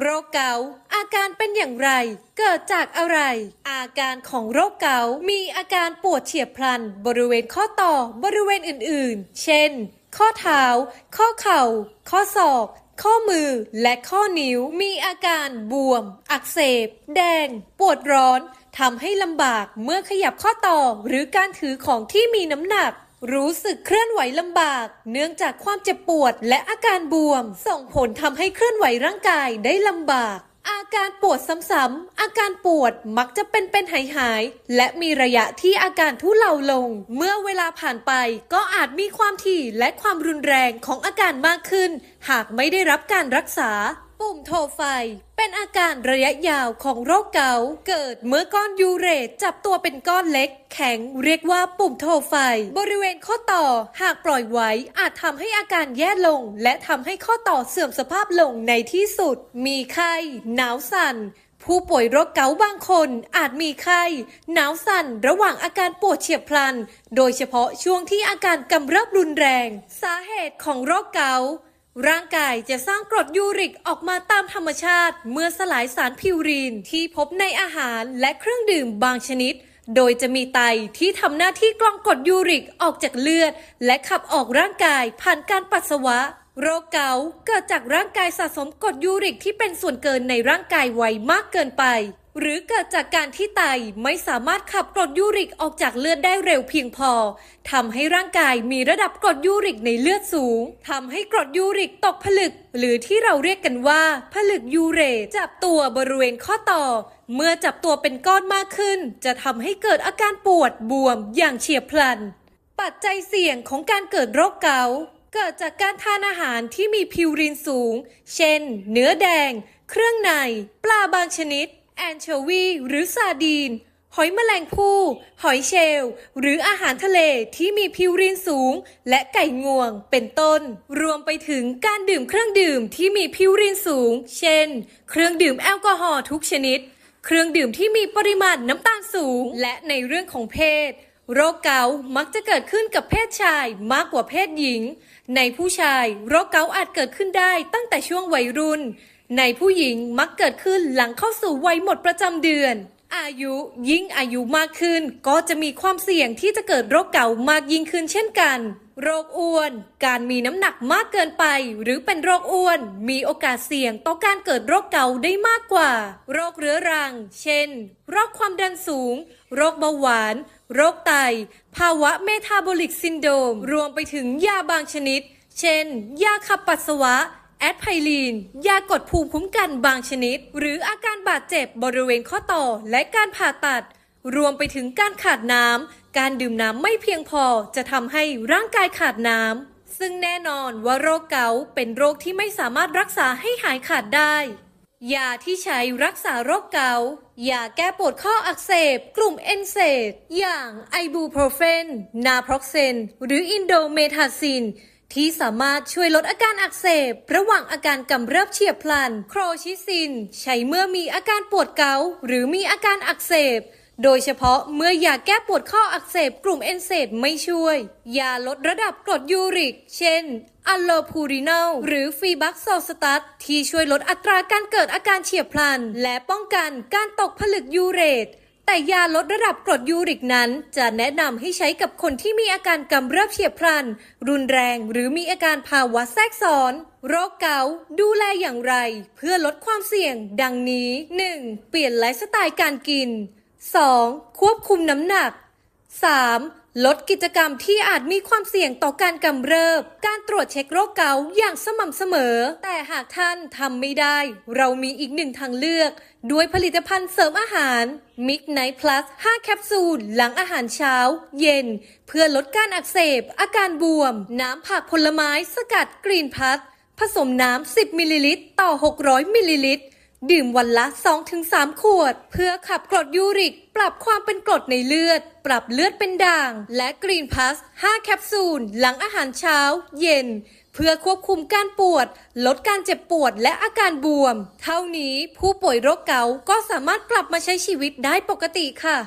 โรคเกาต์อาการเป็นอย่างไร เกิดจากอะไร อาการของโรคเกาต์มีอาการปวดเฉียบพลัน บริเวณข้อต่อบริเวณอื่นๆ เช่น ข้อเท้า ข้อเข่า ข้อศอก ข้อมือและข้อนิ้วมีอาการบวม อักเสบ แดง ปวดร้อนทำให้ลำบากเมื่อขยับข้อต่อหรือการถือของที่มีน้ำหนัก รู้สึกเคลื่อนไหวลำบาก เนื่องจากความเจ็บปวดและอาการบวม ส่งผลทำให้เคลื่อนไหวร่างกายได้ลำบาก อาการปวดซ้ำๆอาการปวดมักจะเป็นเป็นหายหายๆและมีระยะที่อาการทุเลาลง เมื่อเวลาผ่านไปก็อาจมีความถี่และความรุนแรงของอาการมากขึ้น หากไม่ได้รับการรักษา ปุ่มโทรไฟ เป็นอาการระยะยาวของโรคเกาต์เกิดเมื่อก้อนยูเรตจับตัวเป็นก้อนเล็ก แข็งเรียกว่าปุ่มโทไฟ บริเวณข้อต่อหากปล่อยไว้อาจทำให้อาการแย่ลง และทำให้ข้อต่อเสื่อมสภาพลงในที่สุด มีไข้หนาวสั่นผู้ป่วยโรคเกาต์บางคนอาจมีไข้ หนาวสั่นระหว่างอาการปวดเฉียบพลัน โดยเฉพาะช่วงที่อาการกำเริบรุนแรง สาเหตุของโรคเกาต์ ร่างกายจะสร้างกรดยูริกออกมาตามธรรมชาติ เมื่อสลายสารพิวรีนที่พบในอาหารและเครื่องดื่มบางชนิด โดยจะมีไตที่ทำหน้าที่กรองกรดยูริกออกจากเลือด และขับออกร่างกายผ่านการปัสสาวะ โรคเกาต์เกิดจากร่างกายสะสมกรดยูริกที่เป็นส่วนเกินในร่างกายไวมากเกินไป หรือเกิดจากการที่ไตไม่สามารถขับกรดยูริกออกจากเลือดได้เร็วเพียงพอทำให้ร่างกายมีระดับกรดยูริกในเลือดสูงทำให้กรดยูริกตกผลึก หรือที่เราเรียกกันว่า ผลึกยูเรตจับตัวบริเวณข้อต่อ เมื่อจับตัวเป็นก้อนมากขึ้น จะทำให้เกิดอาการปวดบวมอย่างเฉียบพลัน ปัจจัยเสี่ยงของการเกิดโรคเกาต์ เกิดจากการทานอาหารที่มีพิวรินสูง เช่น เนื้อแดง เครื่องใน ปลาบางชนิด แอนโชวี หรือซาดีน หอยแมลงภู่ หอยเชลล์ หรืออาหารทะเลที่มีพิวรินสูง และไก่งวง เป็นต้น รวมไปถึงการดื่มเครื่องดื่มที่มีพิวรินสูง เช่น เครื่องดื่มแอลกอฮอล์ทุกชนิด เครื่องดื่มที่มีปริมาณน้ำตาลสูง และในเรื่องของเพศ โรคเกาต์มักจะเกิดขึ้นกับเพศชายมากกว่าเพศหญิง ในผู้ชาย โรคเกาต์อาจเกิดขึ้นได้ตั้งแต่ช่วงวัยรุ่น ในผู้หญิงมักเกิดขึ้นหลังเข้าสู่วัยหมดประจำเดือน อายุยิ่งอายุมากขึ้น ก็จะมีความเสี่ยงที่จะเกิดโรคเกาต์มากยิ่งขึ้นเช่นกัน โรคอ้วน การมีน้ำหนักมากเกินไป หรือเป็นโรคอ้วน มีโอกาสเสี่ยงต่อการเกิดโรคเกาต์ได้มากกว่า โรคเรื้อรัง เช่น โรคความดันสูง โรคเบาหวาน โรคไต ภาวะเมตาบอลิกซินโดม รวมไปถึงยาบางชนิด เช่น ยาขับปัสสาวะ แอดไพลีน ยากดภูมิคุ้มกันบางชนิด หรืออาการบาดเจ็บบริเวณข้อต่อและการผ่าตัด รวมไปถึงการขาดน้ำ การดื่มน้ำไม่เพียงพอจะทำให้ร่างกายขาดน้ำซึ่งแน่นอนว่าโรคเกาต์เป็นโรคที่ไม่สามารถรักษาให้หายขาดได้ ยาที่ใช้รักษาโรคเกาต์ยาแก้ปวดข้ออักเสบ กลุ่มเอนเซดอย่างไอบูโปรเฟน นาพร็อกเซน หรืออินโดเมทาซิน ที่สามารถช่วยลดอาการอักเสบ ระหว่างอาการกำเริบเฉียบพลัน โครชิซิน ใช้เมื่อมีอาการปวดเกาต์หรือมีอาการอักเสบ โดยเฉพาะเมื่อยาแก้ปวดข้ออักเสบกลุ่มเอนเซดไม่ช่วย ยาลดระดับกรดยูริก เช่นอัลโลพูรินัลหรือฟีบักโซสตัตที่ช่วยลดอัตราการเกิดอาการเฉียบพลัน และป้องกันการตกผลึกยูเรต แต่ยาลดระดับกรดยูริกนั้น จะแนะนำให้ใช้กับคนที่มีอาการกำเริบเฉียบพลัน รุนแรงหรือมีอาการภาวะแทรกซ้อนโรคเกาต์ดูแลอย่างไร เพื่อลดความเสี่ยง ดังนี้ 1. เปลี่ยนไลฟ์สไตล์การกิน 2. ควบคุมน้ำหนัก 3. ลดกิจกรรมที่อาจมีความเสี่ยงต่อการกำเริบ การตรวจเช็คโรคเกาต์อย่างสม่ำเสมอ แต่หากท่านทำไม่ได้ เรามีอีกหนึ่งทางเลือก ด้วยผลิตภัณฑ์เสริมอาหารมิกไนท์พลัส5แคปซูล หลังอาหารเช้า เย็น เพื่อลดการอักเสบ อาการบวม น้ำผักผลไม้ สกัดกรีนพัทผสมน้ำ 10 มิลลิลิตรต่อ 600 มิลลิลิตร ดื่มวันละ 2-3 ขวด เพื่อขับกรดยูริก ปรับความเป็นกรดในเลือด ปรับเลือดเป็นด่าง และกรีนพัส 5 แคปซูล หลังอาหารเช้า เย็น เพื่อควบคุมการปวด ลดการเจ็บปวดและอาการบวม เท่านี้ผู้ป่วยโรคเกาต์ก็สามารถกลับมาใช้ชีวิตได้ปกติค่ะ